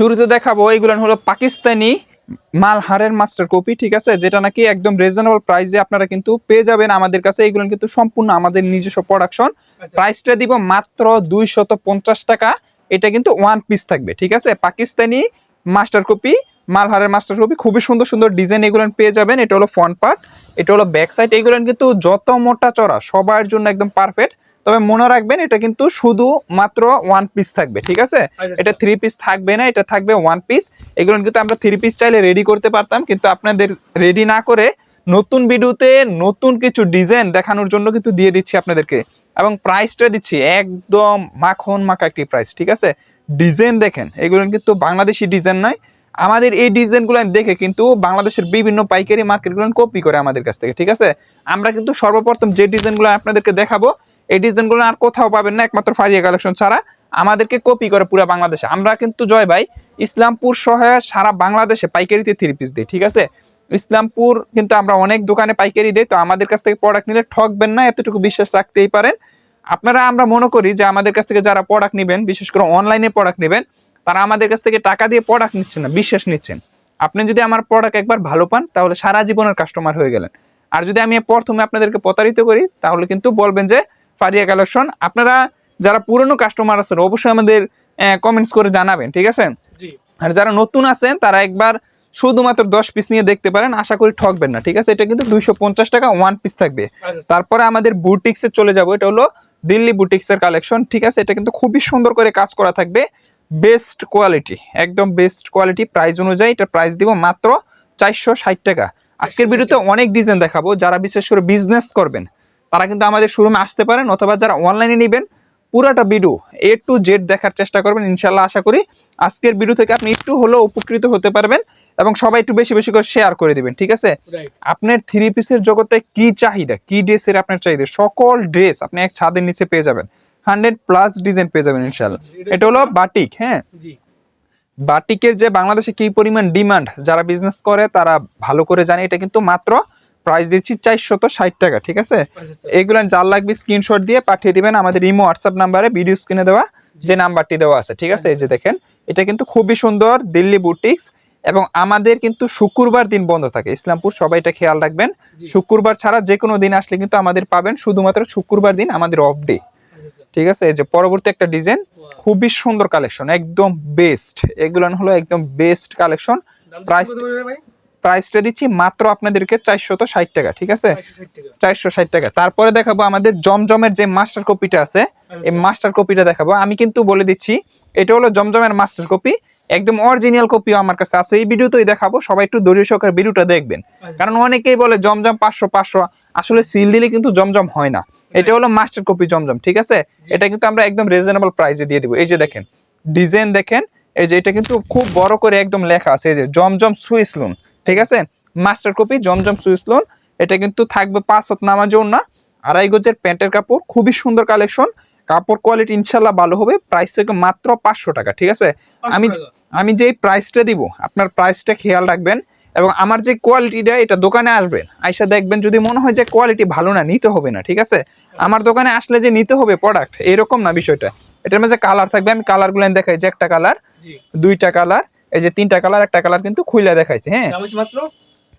শুরুতে দেখাবো এগুলো হলো পাকিস্তানি মালহারের মাস্টার কপি ঠিক আছে? যেটা নাকি একদম রিজনেবল প্রাইসে আপনারা কিন্তু পেয়ে যাবেন আমাদের কাছে। এগুলো কিন্তু সম্পূর্ণ আমাদের নিজস্ব প্রোডাকশন আচ্ছা, প্রাইসটা দিব মাত্র দুইশত পঞ্চাশ টাকা। এটা কিন্তু ওয়ান পিস থাকবে ঠিক আছে? পাকিস্তানি মাস্টার কপি মালহারের মাস্টার কপি খুবই সুন্দর সুন্দর ডিজাইন এগুলো পেয়ে যাবেন। এটা হলো ফ্রন্ট পার্ট এটা হলো ব্যাক সাইড এগুলো কিন্তু যত মোটা চড়া সবার জন্য একদম পারফেক্ট তবে মনে রাখবেন এটা কিন্তু শুধু মাত্র ওয়ান পিস থাকবে ঠিক আছে? আচ্ছা, এটা থ্রি পিস থাকবে না এটা থাকবে ওয়ান পিস এগুলো কিন্তু আমরা থ্রি পিস চাইলে রেডি করতে পারতাম কিন্তু আপনাদের রেডি না করে নতুন ভিডিওতে নতুন কিছু ডিজাইন দেখানোর জন্য কিন্তু দিয়ে দিচ্ছি আপনাদেরকে। এবং প্রাইসটা দিচ্ছি একদম মাখন মাখা একটি প্রাইস ঠিক আছে? ডিজাইন দেখেন এগুলো কিন্তু বাংলাদেশি ডিজাইন নয়। আমাদের এই ডিজাইনগুলো দেখে কিন্তু বাংলাদেশের বিভিন্ন পাইকারি মার্কেটগুলো কপি করে আমাদের কাছ থেকে ঠিক আছে? আমরা কিন্তু সর্বপ্রথম যে ডিজাইনগুলো আপনাদেরকে দেখাবো এই ডিজাইনগুলো আর কোথাও পাবেন না, একমাত্র ফারিয়া কালেকশন ছাড়া। আমাদেরকে কপি করে পুরো বাংলাদেশে। আমরা কিন্তু জয় ভাই, ইসলামপুর সহ সারা বাংলাদেশে পাইকারিতে থ্রি পিস দিই, ঠিক আছে? ইসলামপুর কিন্তু আমরা অনেক দোকানে পাইকারি দিই, তো আমাদের কাছ থেকে প্রোডাক্ট নিলে ঠকবেন না, এতটুকু বিশ্বাস রাখতেই পারেন। আপনারা, আমরা মনে করি যে আমাদের কাছ থেকে যারা প্রোডাক্ট নেবেন, বিশেষ করে অনলাইনে প্রোডাক্ট নেবেন, তারা আমাদের কাছ থেকে টাকা দিয়ে প্রোডাক্ট নিচ্ছেন না, বিশ্বাস নিচ্ছেন। আপনি যদি আমার প্রোডাক্ট একবার ভালো পান, তাহলে সারা জীবনের কাস্টমার হয়ে গেলেন। আর যদি আমি প্রথমে আপনাদেরকে প্রতারিত করি, তাহলে কিন্তু বলবেন যে ফারিয়া কালেকশন। আপনারা যারা পুরনো কাস্টমার আছেন অবশ্যই আমাদের কমেন্টস করে জানাবেন ঠিক আছে? আর যারা নতুন আছেন তারা একবার শুধুমাত্র দশ পিস নিয়ে দেখতে পারেন আশা করি ঠকবেন না ঠিক আছে? এটা কিন্তু দুইশো পঞ্চাশ টাকা ওয়ান পিস থাকবে। আচ্ছা, তারপরে আমাদের বুটিক্সে চলে যাব এটা হলো দিল্লি বুটিক্সের কালেকশন ঠিক আছে? এটা কিন্তু খুবই সুন্দর করে কাজ করা থাকবে বেস্ট কোয়ালিটি একদম বেস্ট কোয়ালিটি প্রাইস অনুযায়ী এটা প্রাইস দিব মাত্র চারশো ষাট টাকা। আজকের ভিডিওতে অনেক ডিজাইন দেখাবো যারা বিশেষ করে বিজনেস করবেন তারা কিন্তু আমাদের শোরুমে আসতে পারেন অথবা যারা অনলাইনে নেবেন পুরাটা ভিডিও এ টু জেড দেখার চেষ্টা করবেন ইনশাল্লাহ আশা করি আজকের ভিডিও থেকে আপনি একটু হলেও উপকৃত হতে পারবেন এবং সবাই একটু বেশি বেশি করে শেয়ার করে দিবেন ঠিক আছে? আপনার থ্রি পিসের জগতে কি চাহিদা কি ড্রেসের আপনার চাহিদা? সকল ড্রেস আপনি এক ছাদের নিচে পেয়ে যাবেন হান্ড্রেড প্লাস ডিজাইন পেয়ে যাবেন ইনশাল্লাহ এটা হলো বাটিক হ্যাঁ? বাটিকের যে বাংলাদেশে কি পরিমাণ ডিমান্ড যারা বিজনেস করে তারা ভালো করে জানে এটা কিন্তু মাত্র প্রাইস দিচ্ছি চারশত ষাট টাকা ঠিক আছে। এগুলো যার লাগবে স্ক্রিনশট দিয়ে পাঠিয়ে দিবেন আমাদের ইমো হোয়াটসঅ্যাপ নাম্বারে ভিডিও স্ক্রিনে দেওয়া যে নাম্বারটি দেওয়া আছে ঠিক আছে? এই যে দেখেন এটা কিন্তু খুবই সুন্দর দিল্লি বুটিক্স এবং আমাদের কিন্তু শুক্রবার দিন বন্ধ থাকে। ইসলামপুর সবাই এটা খেয়াল রাখবেন। শুক্রবার ছাড়া যে কোনো দিন আসলে কিন্তু আমাদের পাবেন শুধুমাত্র শুক্রবার দিন আমাদের অফ ডে আচ্ছা, আচ্ছা। ঠিক আছে? এই যে পরবর্তী একটা ডিজাইন খুবই সুন্দর কালেকশন একদম বেস্ট এগুলো হলো একদম বেস্ট কালেকশন দাম প্রাইসটা দিচ্ছি মাত্র আপনাদেরকে চারশত ষাট টাকা ঠিক আছে? চারশো ষাট টাকা। তারপরে দেখাবো আমাদের জমজমের যে মাস্টার কপিটা আছে এই আচ্ছা। মাস্টার কপিটা দেখাবো। আমি কিন্তু বলে দিচ্ছি এটা হলো জমজমের মাস্টার কপি একদম অরিজিনাল কপিও আমার কাছে আছে। এই ভিডিওতেই দেখাবো সবাই একটু দলীয় সহকার ভিডিওটা দেখবেন। আচ্ছা। কারণ অনেকেই বলে জমজম পাঁচশো পাঁচশো আসলে সিল দিলে কিন্তু জমজম হয় না। এটা হলো মাস্টার কপি জমজম ঠিক আছে? এটা কিন্তু আমরা একদম রিজনেবল প্রাইসে দিয়ে দিব। এই যে দেখেন ডিজাইন দেখেন এই যে এটা কিন্তু খুব বড় করে একদম লেখা আছে এই যে জমজম সুইস লোন ঠিক আছে? মাস্টার কপি জমজম সুইস লোন এটা কিন্তু থাকবে পাঁচ হাত নামাজও না আড়াই গজের প্যান্টের কাপড় খুবই সুন্দর কালেকশন কাপড় কোয়ালিটি ইনশাল্লাহ ভালো হবে প্রাইস থেকে মাত্র পাঁচশো টাকা ঠিক আছে? আমি আমি যেই প্রাইসটা দিব আপনার প্রাইসটা খেয়াল রাখবেন। এবং আমার যে কোয়ালিটিটা এটা দোকানে আসবেন আইসা দেখবেন যদি মনে হয় যে কোয়ালিটি ভালো না নিতে হবে না ঠিক আছে? আমার দোকানে আসলে যে নিতে হবে প্রোডাক্ট এরকম না বিষয়টা। এটার মধ্যে কালার থাকবে আমি কালারগুলো দেখাই যে একটা কালার দুইটা কালার এই যে তিনটা কালার একটা কালার কিন্তু খুইলা দেখাইছে হ্যাঁ? মাত্র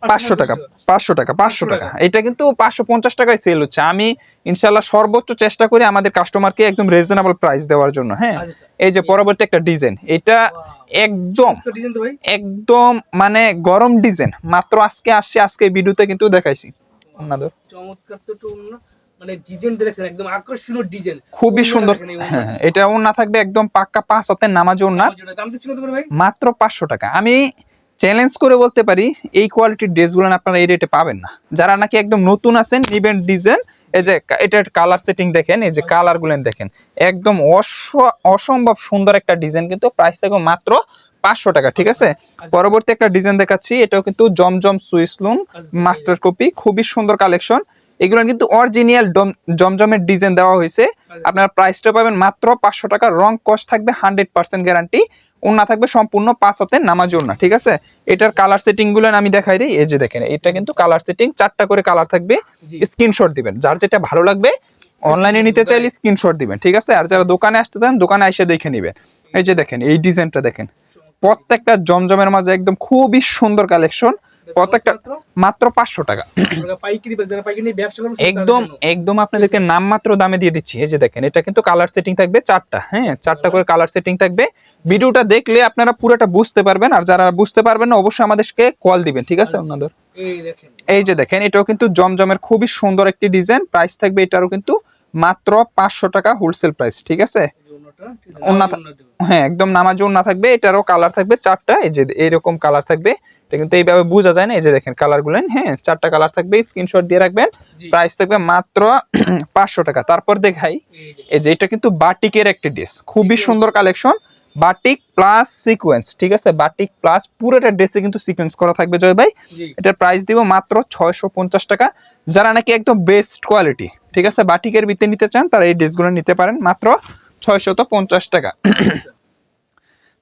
পাঁচশো টাকা পাঁচশো টাকা। পাঁচশো টাকা এটা কিন্তু পাঁচশো পঞ্চাশ টাকায় সেল হচ্ছে। আমি ইনশাল্লাহ সর্বোচ্চ চেষ্টা করি আমাদের কাস্টমারকে একদম রিজনেবল প্রাইস দেওয়ার জন্য হ্যাঁ? আচ্ছা, আচ্ছা। এই যে পরবর্তী একটা ডিজাইন এটা একদম একদম মানে গরম ডিজাইন মাত্র আজকে আসছে আজকে ভিডিওতে কিন্তু দেখাইছি। চমৎকার তো মানে ডিজাইন দেখছেন একদম আকর্ষণীয় ডিজাইন। খুবই সুন্দর হ্যাঁ এটা ওনা থাকবে একদম পাক্কা পাঁচ হাতের নামাজ দাম কত ভাই? মাত্র পাঁচশো টাকা। আমি চ্যালেঞ্জ করে বলতে পারি এই কোয়ালিটির ড্রেসগুলো আপনারা এই রেটে পাবেন না। যারা নাকি একদম নতুন আছেন নিবেন ডিজাইন এই যে এটার কালার সেটিং দেখেন এই যে কালার গুলেন দেখেন একদম অস- অসম্ভব সুন্দর একটা ডিজাইন কিন্তু প্রাইস থাকবে মাত্র পাঁচশো টাকা ঠিক আছে? পরবর্তী একটা ডিজাইন দেখাচ্ছি এটাও কিন্তু জমজম সুইসলুন মাস্টার কপি খুবই সুন্দর কালেকশন এগুলো কিন্তু অরিজিনাল জমজমের ডিজাইন দেওয়া হয়েছে। আপনার প্রাইসটা পাবেন মাত্র পাঁচশো টাকা। রং কস্ট থাকবে হান্ড্রেড পার্সেন্ট গ্যারান্টি ওনা থাকবে সম্পূর্ণ পাঁচ হাতের নামাজ ওনা ঠিক আছে? এটার কালার সেটিংগুলো আমি দেখাই দিই। এই যে দেখেন এটা কিন্তু কালার সেটিং চারটা করে কালার থাকবে। স্ক্রিনশট দিবেন। যার যেটা ভালো লাগবে অনলাইনে নিতে চাইলে স্ক্রিনশট দিবেন ঠিক আছে? আর যারা দোকানে আসতে চান দোকানে এসে দেখে নিবেন। এই যে দেখেন এই ডিজাইনটা দেখেন। প্রত্যেকটা জমজমের মাঝে একদম খুবই সুন্দর কালেকশন প্রত্যেকটা মাত্র? পাঁচশো টাকা। একদম একদম আপনাদেরকে নামমাত্র দামে দিয়ে দিচ্ছি। এই যে দেখেন এটা কিন্তু কালার সেটিং থাকবে চারটা হ্যাঁ? চারটা করে কালার সেটিং থাকবে। ভিডিওটা দেখলে আপনারা পুরোটা বুঝতে পারবেন আর যারা বুঝতে পারবেন না অবশ্যই আমাদেরকে কল দিবেন ঠিক আছে ওনাদের এই যে দেখেন এটাও কিন্তু জমজমের খুবই সুন্দর একটি ডিজাইন প্রাইস থাকবে এটারও কিন্তু মাত্র পাঁচশো টাকা হোলসেল প্রাইস ঠিক আছে। হ্যাঁ একদম নামাজ না থাকবে এটারও কালার থাকবে চারটা। এই যে এইরকম কালার থাকবে। এটা কিন্তু এইভাবে বোঝা যায় না এই যে দেখেন কালারগুলো হ্যাঁ চারটা কালার থাকবে স্ক্রিনশট দিয়ে রাখবেন প্রাইস থাকবে মাত্র পাঁচশো টাকা। তারপর দেখাই এই যে, এটা কিন্তু বাটিকের একটি ড্রেস খুবই সুন্দর কালেকশন বাটিক প্লাস সিকোয়েন্স ঠিক আছে? বাটিক প্লাস পুরোটা ড্রেসে কিন্তু সিকোয়েন্স করা থাকবে জয় ভাই। এটার প্রাইস দিব মাত্র ছয়শো পঞ্চাশ টাকা। যারা নাকি একদম বেস্ট কোয়ালিটি ঠিক আছে? বাটিকের ভিতরে নিতে চান তারা এই ড্রেসগুলো নিতে পারেন মাত্র ছয়শত পঞ্চাশ টাকা। আচ্ছা,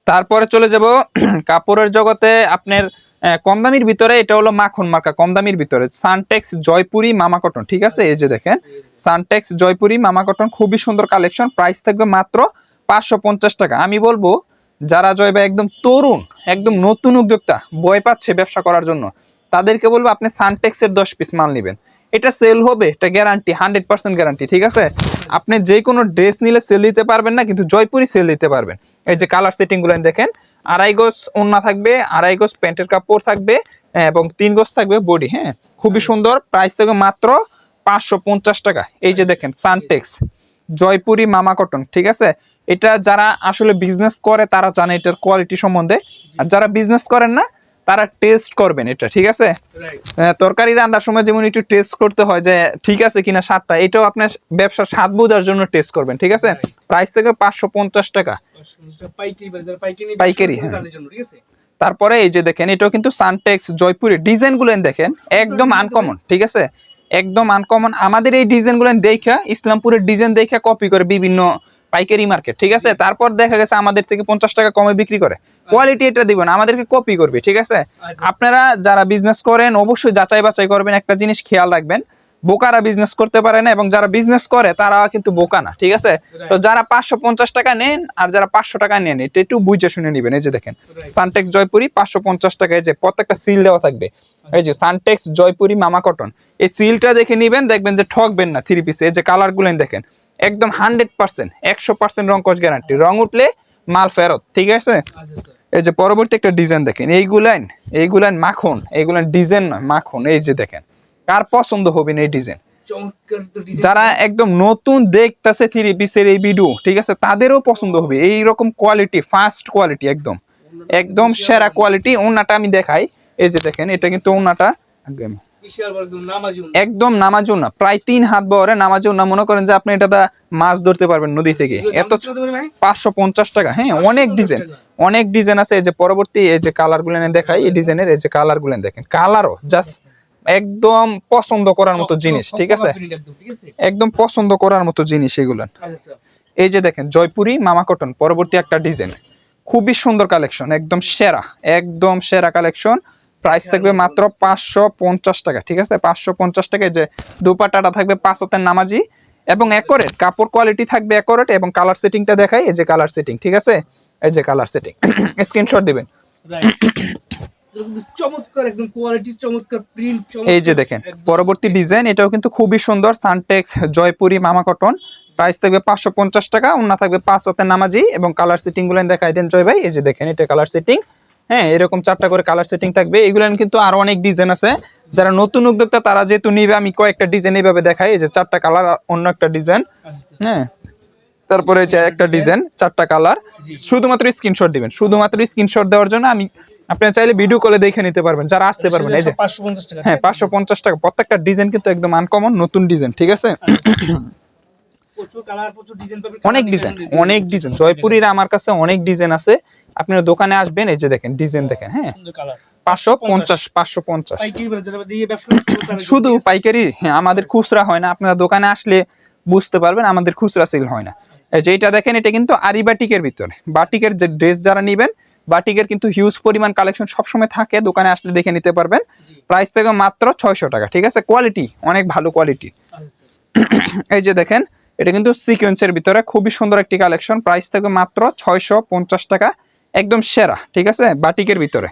তারপরে চলে যাব কাপড়ের জগতে আপনার কম দামির ভিতরে এটা হলো মাখন মার্কা, কম দামির ভিতরে। সানটেক্স জয়পুরি মামা কটন ঠিক আছে? এই যে দেখেন সানটেক্স জয়পুরি মামা কটন খুবই সুন্দর কালেকশন প্রাইস থাকবে মাত্র পাঁচশো পঞ্চাশ টাকা। আমি বলব, যারা জয়বা একদম তরুণ, একদম নতুন উদ্যোক্তা বয় পাচ্ছে ব্যবসা করার জন্য, তাদেরকে বলব আপনি সানটেক্সের দশ পিস মাল নেবেন। এটা সেল হবে, এটা গ্যারান্টি হান্ড্রেড পার্সেন্ট গ্যারান্টি ঠিক আছে? আপনি যে কোনো ড্রেস নিলে সেল দিতে পারবেন না, কিন্তু জয়পুরি সেল দিতে পারবেন। এই যে কালার সেটিংগুলো দেখেন আড়াই গোজ ওন্না থাকবে আড়াই গোজ প্যান্টের কাপড় থাকবে হ্যাঁ, এবং তিন গোজ থাকবে বডি হ্যাঁ খুবই সুন্দর প্রাইস থাকবে মাত্র পাঁচশো পঞ্চাশ টাকা। এই যে দেখেন সানটেক্স জয়পুরি মামা কটন ঠিক আছে? এটা যারা আসলে বিজনেস করে তারা জানে এটার কোয়ালিটি সম্বন্ধে। আর যারা বিজনেস করেন না তারা টেস্ট করবেন এটা ঠিক আছে? তরকারি রান্নার সময় যেমন একটু টেস্ট করতে হয় যে ঠিক আছে কিনা স্বাদটা এটাও আপনার ব্যবসার স্বাদ বোঝার জন্য টেস্ট করবেন ঠিক আছে? প্রাইস থেকে পাঁচশো পঞ্চাশ টাকা। পাইকারি হ্যাঁ। তারপরে এই যে দেখেন এটাও কিন্তু সানটেক্স জয়পুরের ডিজাইনগুলো দেখেন একদম আনকমন ঠিক আছে? একদম আনকমন আমাদের এই ডিজাইনগুলো দেখা ইসলামপুরের ডিজাইন দেখা কপি করে বিভিন্ন পাইকারি মার্কেট ঠিক আছে? তারপর দেখা গেছে আমাদের থেকে পঞ্চাশ টাকা কমে বিক্রি করে। কোয়ালিটি এটা দিবেন আমাদেরকে কপি করবে ঠিক আছে? আচ্ছা, আপনারা যারা বিজনেস করেন অবশ্যই যাচাই বাছাই করবেন একটা জিনিস খেয়াল রাখবেন বোকারা বিজনেস করতে পারে না এবং যারা বিজনেস করে তারা কিন্তু বোকা না ঠিক আছে? তো যারা পাঁচশো পঞ্চাশ টাকা নেন আর যারা পাঁচশো টাকা নেন এটা একটু বুঝে শুনে নেবেন এই যে দেখেন। সানটেক্স জয়পুরি পাঁচশো পঞ্চাশ টাকা এই যে প্রত্যেকটা সিল দেওয়া থাকবে। এই যে সানটেক্স জয়পুরি মামা কটন এই সিলটা দেখে নিবেন দেখবেন যে ঠকবেন না থ্রি পিসে এই যে কালার গুলেন দেখেন। একদম হান্ড্রেড পার্সেন্ট একশো পার্সেন্ট রং কস গ্যারান্টি রং উঠলে মাল ফেরত ঠিক আছে? আচ্ছা, আচ্ছা, এই যে পরবর্তী একটা ডিজাইন দেখেন এইগুলান এইগুলান মাখন এইগুলান ডিজাইন নয় মাখন এই যে দেখেন। কার পছন্দ হবে না এই ডিজাইন? যারা একদম নতুন দেখতেছে থ্রি পিসের এই ভিডিও ঠিক আছে তাদেরও পছন্দ হবে এই রকম কোয়ালিটি ফার্স্ট কোয়ালিটি একদম একদম সেরা কোয়ালিটি ওনাটা আমি দেখাই। এই যে দেখেন এটা কিন্তু ওনাটা একদম একদম নামাজি। নামাজও না। প্রায় তিন হাত বহরে নামাজও না। মনে করেন যে আপনি এটা মাছ ধরতে পারবেন নদী থেকে। এত? পাঁচশো পঞ্চাশ টাকা। হ্যাঁ অনেক ডিজাইন। অনেক ডিজাইন আছে। এই যে পরবর্তী এই যে কালারগুলো দেখাই এই ডিজাইনের এই যে কালারগুলো দেখেন। কালারও জাস্ট একদম পছন্দ করার মতো জিনিস ঠিক আছে? একদম, পছন্দ করার মতো জিনিস এগুলো। এই যে দেখেন জয়পুরি মামা কটন পরবর্তী একটা ডিজাইন। খুবই সুন্দর কালেকশন একদম সেরা একদম সেরা কালেকশন। প্রাইস থাকবে মাত্র পাঁচশো পঞ্চাশ টাকা ঠিক আছে? পাঁচশো পঞ্চাশ টাকা এই যে দুপাটাটা থাকবে পাঁচ হাতের নামাজি এবং একরেট কাপড় কোয়ালিটি থাকবে একরেট এবং কালার সেটিংটা দেখাই এই যে কালার সেটিং ঠিক আছে? এই যে কালার সেটিং স্ক্রিনশট দিবেন। চমৎকার একদম কোয়ালিটি চমৎকার প্রিন্ট এই যে দেখেন পরবর্তী ডিজাইন এটাও কিন্তু খুবই সুন্দর সানটেক্স জয়পুরি মামা কটন প্রাইস থাকবে পাঁচশো পঞ্চাশ টাকা ওনা থাকবে পাঁচ হাতের নামাজি এবং কালার সেটিংগুলো দেখাই দেন জয় ভাই। এই যে দেখেন এটা কালার সেটিং হ্যাঁ এরকম চারটা করে কালার সেটিং থাকবে। এগুলো কিন্তু আরও অনেক ডিজাইন আছে। যারা নতুন উদ্যোক্তা তারা যেহেতু নিবে আমি কয়েকটা ডিজাইন এইভাবে দেখাই। এই যে চারটা কালার অন্য একটা ডিজাইন হ্যাঁ তারপরে যে একটা ডিজাইন চারটা কালার শুধুমাত্র স্ক্রিনশট দিবেন। শুধুমাত্র স্ক্রিনশট দেওয়ার জন্য আমি আপনি চাইলে ভিডিও কলে দেখে নিতে পারবেন। যারা আসতে পারবেন এই যে। হ্যাঁ পাঁচশো পঞ্চাশ টাকা। প্রত্যেকটা ডিজাইন কিন্তু একদম আনকমন নতুন ডিজাইন ঠিক আছে? প্রচুর কালার প্রচুর ডিজাইন পাবেন। অনেক ডিজাইন অনেক ডিজাইন জয়পুরীর আমার কাছে অনেক ডিজাইন আছে। আপনারা দোকানে আসবেন এই যে দেখেন ডিজাইন দেখেন হ্যাঁ? পাঁচশো পঞ্চাশ পাঁচশো পঞ্চাশ। শুধু? পাইকারি হ্যাঁ আমাদের খুচরা হয় না। আপনারা দোকানে আসলে বুঝতে পারবেন আমাদের খুচরা সেল হয় না। এই যে এটা দেখেন এটা কিন্তু আরি বাটিকের ভিতরে। বাটিকের যে ড্রেস যারা নেবেন বাটিকের কিন্তু হিউজ পরিমাণ কালেকশন সবসময় থাকে। দোকানে আসলে দেখে নিতে পারবেন। প্রাইস থেকে মাত্র ছয়শো টাকা ঠিক আছে? কোয়ালিটি অনেক ভালো কোয়ালিটি আচ্ছা, এই যে দেখেন এটা কিন্তু সিকোয়েন্সের ভিতরে খুবই সুন্দর একটি কালেকশন প্রাইস থেকে মাত্র ছয়শো পঞ্চাশ টাকা। একদম সেরা ঠিক আছে? বাটিকের ভিতরে।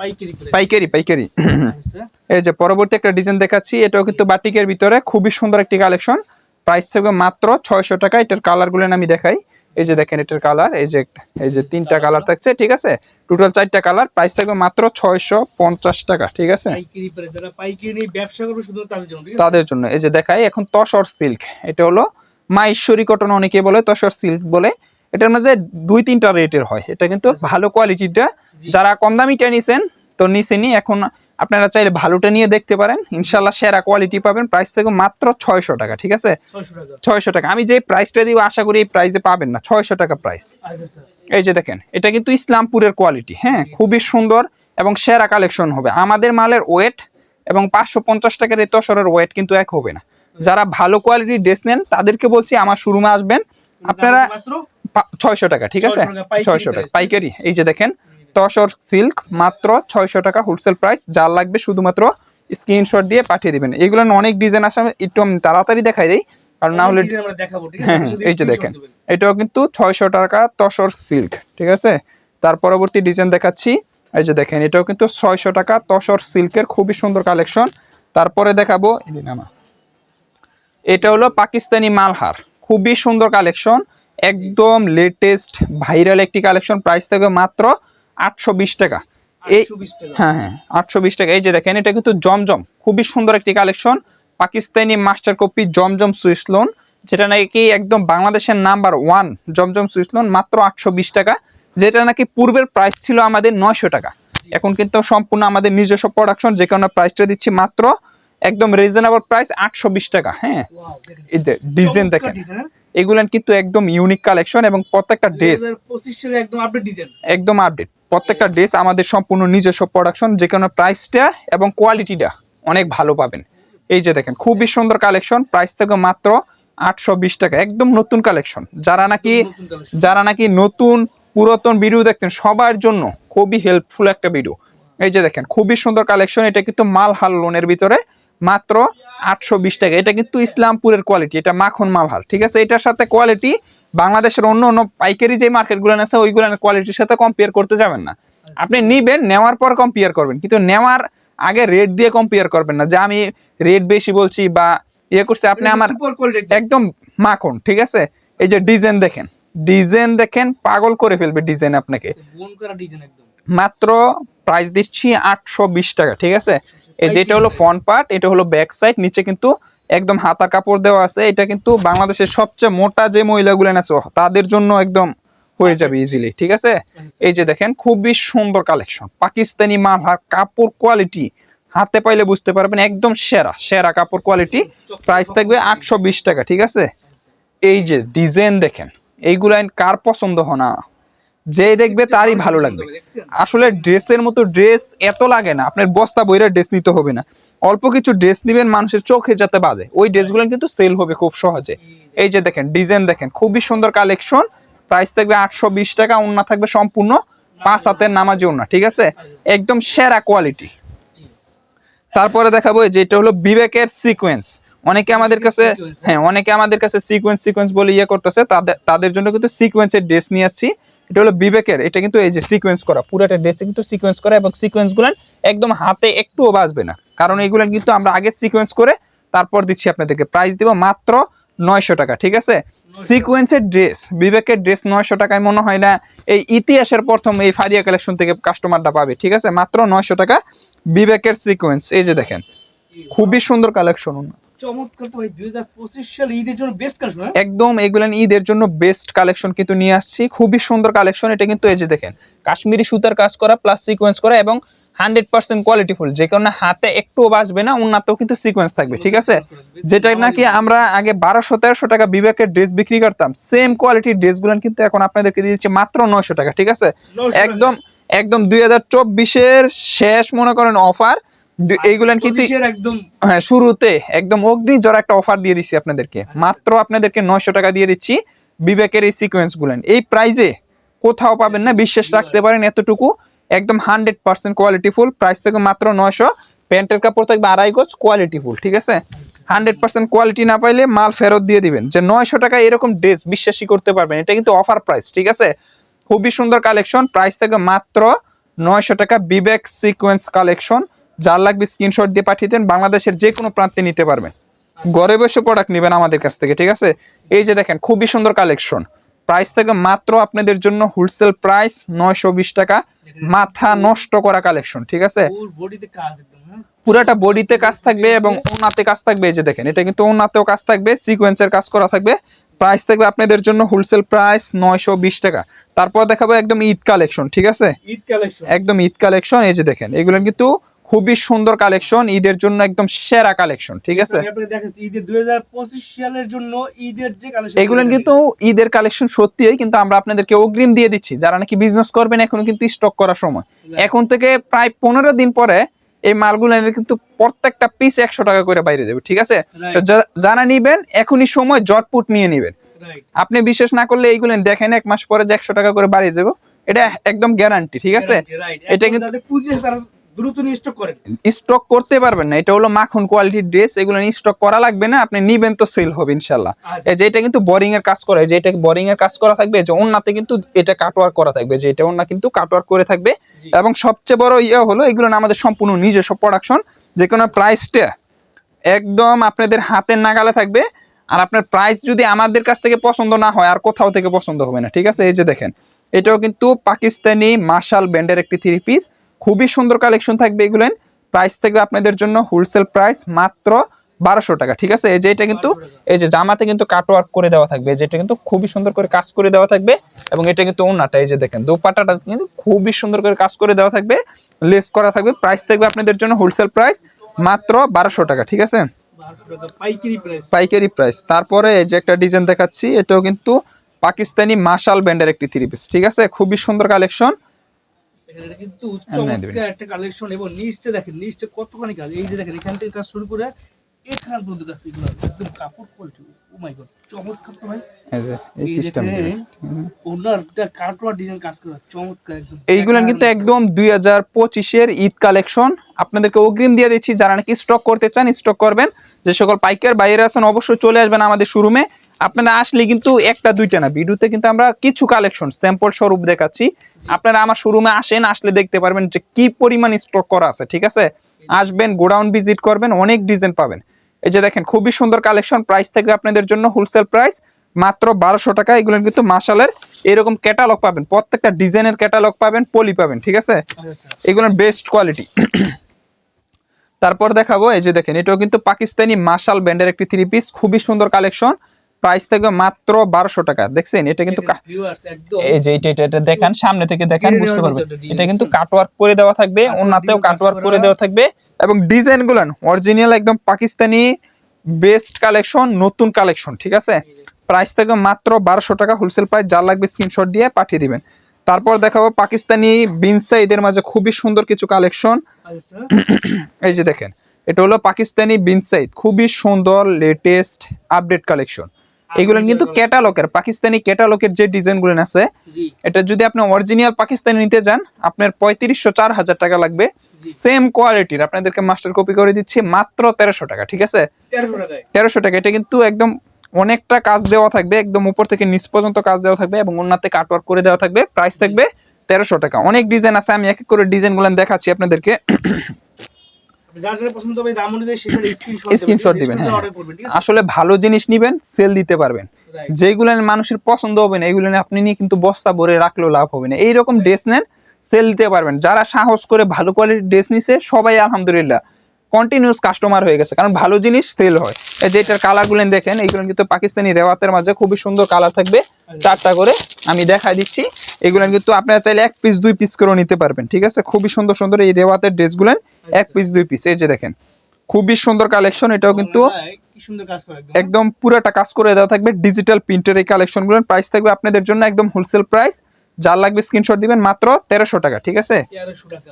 পাইকারি পাইকারি পাইকারি। আচ্ছা, এই যে পরবর্তী একটা ডিজাইন দেখাচ্ছি এটাও কিন্তু বাটিকের ভিতরে খুবই সুন্দর একটি কালেকশন। প্রাইস থাকবে মাত্র ছয়শো টাকা এটার কালারগুলো আমি দেখাই। এই যে দেখেন এটার কালার এই যে এই যে তিনটা কালার থাকছে ঠিক আছে? টোটাল চারটা কালার প্রাইস থাকবে মাত্র ছয়শো পঞ্চাশ টাকা ঠিক আছে? তাদের জন্য এই যে দেখাই এখন তসর সিল্ক এটা হলো মাইশ্বরী কটন অনেকে বলে তসর সিল্ক বলে। এটার মাঝে দুই তিনটা রেটের হয়। এটা কিন্তু ভালো কোয়ালিটিটা। যারা কম দামিটা নিছেন তো নিছেনি এখন আপনারা চাইলে ভালোটা নিয়ে দেখতে পারেন। ইনশাল্লাহ সেরা কোয়ালিটি পাবেন। প্রাইস থেকে মাত্র ছয়শো টাকা ঠিক আছে? ছয়শো টাকা। ছয়শো টাকা। আমি যে প্রাইসটা দিব আশা করি এই প্রাইসে পাবেন না। ছয়শো টাকা প্রাইস। আচ্ছা আচ্ছা। এই যে দেখেন এটা কিন্তু ইসলামপুরের কোয়ালিটি হ্যাঁ? খুবই সুন্দর এবং সেরা কালেকশন হবে। আমাদের মালের ওয়েট এবং পাঁচশো পঞ্চাশ টাকার এই তসরের ওয়েট কিন্তু এক হবে না। যারা ভালো কোয়ালিটির ড্রেস নেন তাদেরকে বলছি আমার শোরুমে আসবেন। আপনারা ছয়শো টাকা ঠিক আছে? 600 টাকা, পাইকারি ছয়শো টাকা। পাইকারি এই যে দেখেন তসর সিল্ক মাত্র ছয়শো টাকা হোলসেল প্রাইস যার লাগবে শুধুমাত্র স্ক্রিনশট দিয়ে পাঠিয়ে দিবেন। এগুলো অনেক ডিজাইন আমি একটু আমি তাড়াতাড়ি দেখাই দিই আর না হলে আছে? হ্যাঁ, এই যে দেখেন। এটাও কিন্তু ছয়শো টাকা তসর সিল্ক ঠিক আছে? তার পরবর্তী ডিজাইন দেখাচ্ছি এই যে দেখেন এটাও কিন্তু ছয়শো টাকা তসর সিল্কের খুবই সুন্দর কালেকশন তারপরে দেখাবো যে। এটা হলো পাকিস্তানি মালহার। খুবই সুন্দর কালেকশন একদম লেটেস্ট ভাইরাল একটি কালেকশন প্রাইস থাকবে মাত্র আটশো বিশ টাকা। এই হ্যাঁ হ্যাঁ আটশো বিশ টাকা। এই যে দেখেন এটা কিন্তু জমজম খুবই সুন্দর একটি collection Pakistani master copy Zamzam Swiss lawn যেটা নাকি একদম বাংলাদেশের number one Zamzam Swiss lawn মাত্র আটশো বিশ টাকা যেটা নাকি পূর্বের প্রাইস ছিল আমাদের নয়শো টাকা। এখন কিন্তু সম্পূর্ণ আমাদের নিজস্ব প্রোডাকশন যে কারণে প্রাইসটা দিচ্ছি মাত্র একদম রিজনেবল প্রাইস আটশো বিশ টাকা হ্যাঁ। এই যে ডিজাইন দেখেন। হ্যাঁ? এগুলো কিন্তু একদম ইউনিক কালেকশন এবং প্রত্যেকটা ড্রেস একদম আপডেট ডিজাইন একদম আপডেট প্রত্যেকটা ড্রেস আমাদের সম্পূর্ণ নিজস্ব প্রোডাকশন যে কোনো প্রাইসটা এবং কোয়ালিটিটা অনেক ভালো পাবেন। এই যে দেখেন খুবই সুন্দর কালেকশন প্রাইস থেকে মাত্র আটশো বিশ টাকা। একদম নতুন কালেকশন যারা নাকি যারা নাকি নতুন পুরাতন ভিডিও দেখতেন সবার জন্য খুবই হেল্পফুল একটা ভিডিও এই যে দেখেন খুবই সুন্দর কালেকশন এটা কিন্তু মালহাল লোনের ভিতরে মাত্র আটশো বিশ টাকা। এটা কিন্তু ইসলামপুরের কোয়ালিটি এটা মাখন মালহাল ঠিক আছে? এটার সাথে কোয়ালিটি বাংলাদেশের অন্য অন্য পাইকারি যে মার্কেটগুলো আছে ওইগুলোর কোয়ালিটির সাথে কম্পেয়ার করতে যাবেন না। আপনি নিবেন নেওয়ার পর কম্পেয়ার করবেন কিন্তু নেওয়ার আগে রেট দিয়ে কম্পেয়ার করবেন না। যে আমি রেট বেশি বলছি বা ইয়ে করছি আপনি আমার একদম মাখন ঠিক আছে? এই যে ডিজাইন দেখেন ডিজাইন দেখেন পাগল করে ফেলবে ডিজাইন আপনাকে। একদম। মাত্র প্রাইস দিচ্ছি আটশো বিশ টাকা ঠিক আছে? এই যেটা হলো ফ্রন্ট পার্ট এটা হলো ব্যাক সাইড নিচে কিন্তু একদম হাতা কাপড় দেওয়া আছে। এটা কিন্তু বাংলাদেশের সবচেয়ে মোটা যে মহিলাগুলো আছে তাদের জন্য একদম হয়ে যাবে ইজিলি ঠিক আছে? এই যে দেখেন খুবই সুন্দর কালেকশন পাকিস্তানি মালহার কাপড় কোয়ালিটি হাতে পাইলে বুঝতে পারবেন একদম সেরা সেরা কাপড় কোয়ালিটি প্রাইস থাকবে আটশো বিশ টাকা ঠিক আছে? এই যে ডিজাইন দেখেন এইগুলা কার পছন্দ হয় না যে দেখবে তারই ভালো লাগবে। আসলে ড্রেসের মতো ড্রেস এত লাগে না আপনার বস্তা বইরা ড্রেস নিতে হবে না। অল্প কিছু ড্রেস নিবেন মানুষের চোখে যাতে বাজে ওই ড্রেসগুলো কিন্তু সেল হবে খুব সহজে। এই যে দেখেন ডিজাইন দেখেন খুবই সুন্দর কালেকশন প্রাইস থাকবে আটশো বিশ টাকা ওন্না থাকবে সম্পূর্ণ পাঁচ হাতের নামাজি ওন্না ঠিক আছে? একদম সেরা কোয়ালিটি তারপরে দেখাবো এই যে এটা হলো বিবেকের সিকোয়েন্স অনেকে আমাদের কাছে হ্যাঁ। অনেকে আমাদের কাছে সিকোয়েন্স সিকোয়েন্স বলে ইয়ে করতেছে তাদের তাদের জন্য কিন্তু সিকোয়েন্সের ড্রেস নিয়ে আসছি। এটা হলো বিবেকের এটা কিন্তু এই যে সিকোয়েন্স করা পুরোটা ড্রেসে কিন্তু সিকোয়েন্স করা এবং সিকোয়েন্সগুলো একদম হাতে একটুও বাজবে না। কারণ এইগুলো কিন্তু আমরা আগে সিকোয়েন্স করে তারপর দিচ্ছি আপনাদেরকে। প্রাইস দিব মাত্র নয়শো টাকা ঠিক আছে? সিকোয়েন্সের ড্রেস বিবেকের ড্রেস নয়শো টাকায় মনে হয় না। এই ইতিহাসের প্রথম এই ফারিয়া কালেকশন থেকে কাস্টমারটা পাবে ঠিক আছে? মাত্র নয়শো টাকা বিবেকের সিকোয়েন্স এই যে দেখেন। খুবই সুন্দর কালেকশন চমৎকার তো ভাই 2025 সালে ঈদের জন্য বেস্ট কালেকশন হ্যাঁ? একদম এগুলো ঈদের জন্য বেস্ট কালেকশন কিন্তু নিয়ে আসছি। খুবই সুন্দর কালেকশন এটা কিন্তু এই যে দেখেন কাশ্মীরি সুতার কাজ করা প্লাস সিকোয়েন্স করা এবং হান্ড্রেড পার্সেন্ট কোয়ালিটিফুল যে কারণে হাতে একটুও বাঁচবে না উন্নাতেও কিন্তু সিকোয়েন্স থাকবে ঠিক আছে? যেটা নাকি আমরা আগে বারোশো তেরোশো টাকা বিবেকের ড্রেস বিক্রি করতাম সেম কোয়ালিটির ড্রেসগুলো কিন্তু এখন আপনাদেরকে দিয়েছি মাত্র নয়শো টাকা ঠিক আছে? একদম একদম দুই হাজার চব্বিশের শেষ মনে করেন অফার এইগুলো কিন্তু 25 এর একদম হ্যাঁ শুরুতে একদম অগ্নি জোর একটা অফার দিয়ে দিচ্ছি আপনাদেরকে। মাত্র আপনাদেরকে নয়শো টাকা দিয়ে দিচ্ছি বিবেকের এই সিকোয়েন্স গুলেন এই প্রাইজে কোথাও পাবেন না বিশ্বাস রাখতে পারেন এতটুকু। একদম hundred percent quality full price থেকে মাত্র নয়শো। প্যান্টের কাপড় থাকবে আড়াই গজ কোয়ালিটি ফুল ঠিক আছে? হান্ড্রেড পার্সেন্ট কোয়ালিটি না পাইলে মাল ফেরত দিয়ে দিবেন। যে নয়শো টাকা এরকম ড্রেস বিশ্বাসই করতে পারবেন এটা কিন্তু অফার প্রাইস ঠিক আছে? খুবই সুন্দর কালেকশন প্রাইস থেকে মাত্র নয়শো টাকা বিবেক সিকোয়েন্স কালেকশন যার লাগবে স্ক্রিনশট দিয়ে পাঠিয়ে দেন বাংলাদেশের যে কোনো প্রান্তে নিতে পারবেন। ঘরে বসে প্রোডাক্ট নেবেন আমাদের কাছ থেকে ঠিক আছে? এই যে দেখেন খুবই সুন্দর কালেকশন প্রাইস থেকে মাত্র আপনাদের জন্য হোলসেল প্রাইস নয়শো বিশ টাকা। মাথা নষ্ট করা কালেকশন ঠিক আছে? হ্যাঁ? পুরাটা বডিতে কাজ থাকবে এবং ওনাতে কাজ থাকবে এই যে দেখেন এটা কিন্তু ওনাতেও কাজ থাকবে সিকোয়েন্সের কাজ করা থাকবে। প্রাইস থাকবে আপনাদের জন্য হোলসেল প্রাইস নয়শো বিশ টাকা। তারপর দেখাবো একদম ঈদ কালেকশন ঠিক আছে? ঈদ কালেকশন একদম ঈদ কালেকশন এই যে দেখেন এগুলো কিন্তু খুবই সুন্দর কালেকশন ঈদের জন্য একদম সেরা কালেকশন ঠিক আছে? সালের জন্য ঈদের যে কালেকশন এগুলো কিন্তু ঈদের কালেকশন সত্যিই কিন্তু আমরা আপনাদেরকে অগ্রিম দিয়ে দিচ্ছি। যারা নাকি বিজনেস করবেন এখন কিন্তু স্টক করার সময়। এখন থেকে প্রায় পনেরো দিন পরে এই মালগুলো কিন্তু প্রত্যেকটা পিস একশো টাকা করে বাইরে যাবে ঠিক আছে? তো যারা নিবেন এখনই সময় জটপুট নিয়ে নিবেন। আপনি বিশ্বাস না করলে এইগুলো দেখেন এক মাস পরে যে একশো টাকা করে বাড়িয়ে যাব এটা একদম গ্যারান্টি ঠিক আছে? এটা কিন্তু- দ্রুত স্টক করেন। স্টক করতে পারবেন না এটা হলো মাখন কোয়ালিটির ড্রেস এগুলো স্টক করা লাগবে না আপনি নিবেন তো সেল হবে ইনশাল্লাহ আচ্ছা। এই যে এটা কিন্তু বোরিং এর কাজ করে যে এটা বোরিং এর কাজ করা থাকবে যে ওন্নাতে কিন্তু এটা কাটওয়ার্ক করা থাকবে যে এটা ওন্না কিন্তু কাটওয়ার্ক করে থাকবে। এবং সবচেয়ে বড় ইয়ে হলো এগুলো না আমাদের সম্পূর্ণ নিজস্ব প্রোডাকশন যে কোনো প্রাইসটা একদম আপনাদের হাতের নাগালে থাকবে আর আপনার প্রাইস যদি আমাদের কাছ থেকে পছন্দ না হয় আর কোথাও থেকে পছন্দ হবে না ঠিক আছে? এই যে দেখেন এটাও কিন্তু পাকিস্তানি মার্শাল ব্যান্ডের একটি থ্রি পিস খুবই সুন্দর কালেকশন থাকবে এগুলো। প্রাইস থাকবে আপনাদের জন্য হোলসেল প্রাইস মাত্র বারোশো টাকা ঠিক আছে? এই যে এটা কিন্তু এই যে জামাতে কিন্তু কাটওয়ার্ক করে দেওয়া থাকবে। যেটা কিন্তু খুবই সুন্দর করে কাজ করে দেওয়া থাকবে এবং এটা কিন্তু ওনাটা এই যে দেখেন দোপাটাটা কিন্তু খুবই সুন্দর করে কাজ করে দেওয়া থাকবে। লেস করা থাকবে। প্রাইস থাকবে আপনাদের জন্য হোলসেল প্রাইস মাত্র বারোশো টাকা ঠিক আছে? পাইকারি প্রাইস তারপরে এই যে একটা ডিজাইন দেখাচ্ছি এটাও কিন্তু পাকিস্তানি মার্শাল ব্যান্ডের একটি থ্রি পিস ঠিক আছে? খুবই সুন্দর কালেকশন এটা কিন্তু চমৎকার একটা কালেকশন এবং নিচটা দেখেন নিচটা কতখানি কাজ এই যে দেখেন এখান থেকে কাজ শুরু করে এখান পর্যন্ত কাজ এগুলো একদম কাপড় কোয়ালিটি ও মাই গড চমৎকার তো ভাই। এই যে এই এই সিস্টেম ওনারটা কাটওয়ার ডিজাইন কাজ করা চমৎকার একদম। এইগুলো কিন্তু একদম দুই হাজার পঁচিশের ঈদ কালেকশন আপনাদেরকে অগ্রিম দিয়ে দিচ্ছি যারা নাকি স্টক করতে চান স্টক করবেন। যে সকল পাইকার বাইরে আছেন অবশ্যই চলে আসবেন আমাদের শোরুমে আপনারা আসলে কিন্তু একটা দুইটা না ভিডিওতে কিন্তু আমরা কিছু কালেকশন স্যাম্পল স্বরূপ দেখাচ্ছি। আপনারা আমার শোরুমে আসেন আসলে দেখতে পারবেন যে কি পরিমাণ স্টক করা আছে ঠিক আছে? আসবেন গোডাউন ভিজিট করবেন অনেক ডিজাইন পাবেন। এই যে দেখেন খুবই সুন্দর কালেকশন প্রাইস থাকবে আপনাদের জন্য হোলসেল প্রাইস মাত্র বারোশো টাকা এগুলো কিন্তু মাসালের এরকম ক্যাটালগ পাবেন। প্রত্যেকটা ডিজাইনের ক্যাটালগ পাবেন পলি পাবেন ঠিক আছে? এগুলোর বেস্ট কোয়ালিটি তারপর দেখাবো এই যে দেখেন এটাও কিন্তু পাকিস্তানি মার্শাল ব্যান্ডের একটি থ্রি পিস খুবই সুন্দর কালেকশন প্রাইস থাকবে মাত্র বারোশো টাকা। দেখছেন? এটা কিন্তু এই যে এটা এটা- এটা দেখেন সামনে থেকে দেখেন বুঝতে পারবেন। এটা কিন্তু। কাটওয়ার্ক করে দেওয়া থাকবে ওনাতেও কাটওয়ার্ক করে দেওয়া থাকবে। এবং ডিজাইন গুলান অরিজিনাল একদম পাকিস্তানি বেস্ট কালেকশন নতুন কালেকশন ঠিক আছে? প্রাইস থেকে মাত্র বারোশো টাকা হোলসেল প্রাইস যা লাগবে স্ক্রিনশট দিয়ে পাঠিয়ে দিবেন। তারপর দেখাবো পাকিস্তানি বিনসা এদের মাঝে খুবই সুন্দর কিছু কালেকশন আচ্ছা। এই যে দেখেন এটা হলো পাকিস্তানি বিনসাইড খুবই সুন্দর লেটেস্ট আপডেট কালেকশন এগুলো কিন্তু ক্যাটালগের পাকিস্তানি ক্যাটালগের যে ডিজাইনগুলো আছে এটা যদি আপনি অরিজিনাল পাকিস্তানি নিতে যান আপনার পঁয়ত্রিশশো চার হাজার টাকা লাগবে। সেম কোয়ালিটির আপনাদেরকে মাস্টার কপি করে দিচ্ছি মাত্র তেরোশো টাকা ঠিক আছে? 1300 টাকায়। তেরোশো টাকা এটা কিন্তু একদম অনেকটা কাজ দেওয়া থাকবে একদম উপর থেকে নিচ পর্যন্ত কাজ দেওয়া থাকবে এবং অন্যতে কাটওয়ার্ক করে দেওয়া থাকবে। প্রাইস থাকবে তেরোশো টাকা। অনেক ডিজাইন আছে আমি এক এক করে ডিজাইনগুলো দেখাচ্ছি আপনাদেরকে। স্ক্রিনশট দিবেন, হ্যাঁ। আসলে ভালো জিনিস নিবেন সেল দিতে পারবেন. যেগুলো মানুষের পছন্দ হবে না এগুলো আপনি নিয়ে কিন্তু বস্তা ভরে রাখলেও লাভ হবে না। এইরকম ড্রেস নেন সেল দিতে পারবেন। যারা সাহস করে ভালো কোয়ালিটির ড্রেস নিছে সবাই আলহামদুলিল্লাহ কন্টিনিউস কাস্টমার হয়ে গেছে। কারণ ভালো জিনিস সেল হয়। এই যে এটার কালারগুলো দেখেন এইগুলো কিন্তু পাকিস্তানি রেওয়াতের মাঝে খুবই সুন্দর কালার থাকবে। চারটা করে আমি দেখাই দিচ্ছি। এগুলো কিন্তু আপনারা চাইলে এক পিস দুই পিস করেও নিতে পারবেন ঠিক আছে? খুবই সুন্দর সুন্দর এই রেওয়াতের ড্রেসগুলো এক পিস দুই পিস এই যে দেখেন খুবই সুন্দর কালেকশন এটাও কিন্তু একদম। পুরোটা কাজ করে দেওয়া থাকবে ডিজিটাল প্রিন্টের এই কালেকশনগুলো প্রাইস থাকবে আপনাদের জন্য একদম হোলসেল প্রাইস যার লাগবে স্ক্রিনশট দিবেন মাত্র তেরোশো টাকা ঠিক আছে?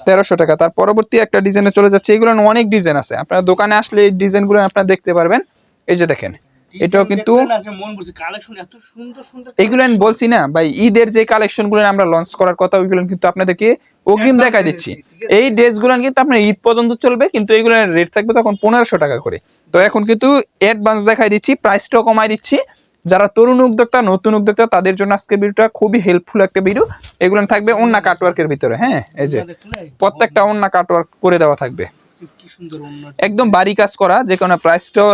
তেরোশো টাকা। তার পরবর্তী একটা ডিজাইনে চলে যাচ্ছে এগুলো অনেক ডিজাইন আছে। আপনার দোকানে আসলে এই ডিজাইনগুলো আপনারা দেখতে পারবেন। এই যে দেখেন এটাও কিন্তু কালেকশন এইগুলো আমি বলছি না ভাই ঈদের যে কালেকশনগুলো আমরা লঞ্চ করার কথা ওইগুলো কিন্তু আপনাদেরকে অগ্রিম দেখা দিচ্ছি? এই ড্রেসগুলো কিন্তু আপনার ঈদ পর্যন্ত চলবে কিন্তু এগুলোর রেট থাকবে তখন পনেরোশো টাকা করে। তো এখন কিন্তু অ্যাডভান্স দেখাই দিচ্ছি প্রাইসটাও কমাই দিচ্ছি। যারা তরুণ উদ্যোক্তা নতুন উদ্যোক্তা তাদের জন্য আজকে ভিডিওটা খুবই হেল্পফুল একটা ভিডিও এগুলো থাকবে অন্য কাটওয়ার্কের ভিতরে হ্যাঁ এই যে প্রত্যেকটা অন্য কাটওয়ার্ক করে দেওয়া থাকবে। একদম বাড়ি কাজ করা যে কোনো প্রাইসটাও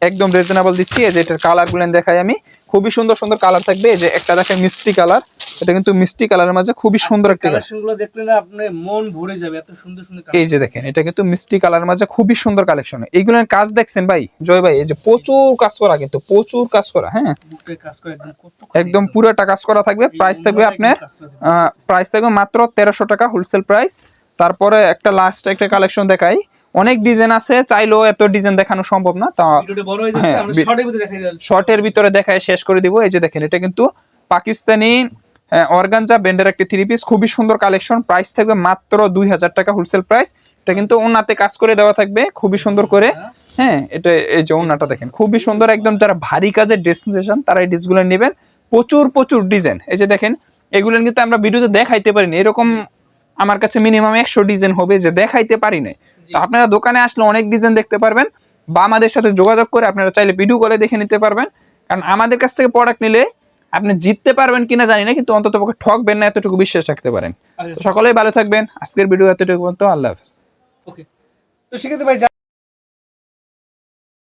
একদম রিজনেবল দিচ্ছি এই যে এটার কালারগুলো দেখাই আমি। খুবই সুন্দর সুন্দর কালার থাকবে এই যে একটা দেখেন মিষ্টি কালার এটা কিন্তু মিষ্টি কালারের মাঝে খুবই সুন্দর একটা কালারগুলো দেখলে না আপনার মন ভরে যাবে এত সুন্দর সুন্দর এই যে দেখেন এটা কিন্তু মিষ্টি কালার মাঝে খুবই সুন্দর কালেকশন এইগুলোর কাজ দেখছেন ভাই? জয় ভাই এই যে প্রচুর কাজ করা কিন্তু প্রচুর কাজ করা হ্যাঁ? বুকের কাজ করে একদম কত একদম পুরোটা কাজ করা থাকবে প্রাইস থাকবে আপনার প্রাইস থাকবে মাত্র তেরোশো টাকা হোলসেল প্রাইস তারপরে একটা লাস্ট একটা কালেকশন দেখাই। অনেক ডিজাইন আছে চাইলেও এত ডিজাইন দেখানো সম্ভব না তা বড় হয়ে শর্টের ভিতরে শর্টের দেখায় শেষ করে দিব। এই যে দেখেন এটা কিন্তু পাকিস্তানি অর্গানজা ব্যান্ডের একটি থ্রি পিস খুবই সুন্দর কালেকশন প্রাইস থাকবে মাত্র দুই হাজার টাকা হোলসেল প্রাইস এটা কিন্তু ওনাতে কাজ করে দেওয়া থাকবে খুবই সুন্দর করে। হ্যাঁ এটা এই যে ওনাটা দেখেন খুবই সুন্দর একদম যারা ভারী কাজের ডেস্টিনেশন তারা এই ডিসগুলো নেবেন। প্রচুর প্রচুর ডিজাইন এই যে দেখেন এগুলো কিন্তু আমরা ভিডিওতে দেখাইতে পারিনি। এরকম আমার কাছে মিনিমাম একশো ডিজাইন হবে যে দেখাইতে পারি নাই। তো আপনারা দোকানে আসলে অনেক ডিজাইন দেখতে পারবেন বা আমাদের সাথে যোগাযোগ করে আপনারা চাইলে ভিডিও কলে দেখে নিতে পারবেন। কারণ আমাদের কাছ থেকে প্রোডাক্ট নিলে আপনি জিততে পারবেন কিনা জানি না কিন্তু অন্তত পক্ষে ঠকবেন না এতটুকু বিশ্বাস রাখতে পারেন। সকলেই ভালো থাকবেন। আজকের ভিডিও এতটুকু পর্যন্ত আল্লাহ হাফিজ। ওকে তো সেক্ষেত্রে ভাই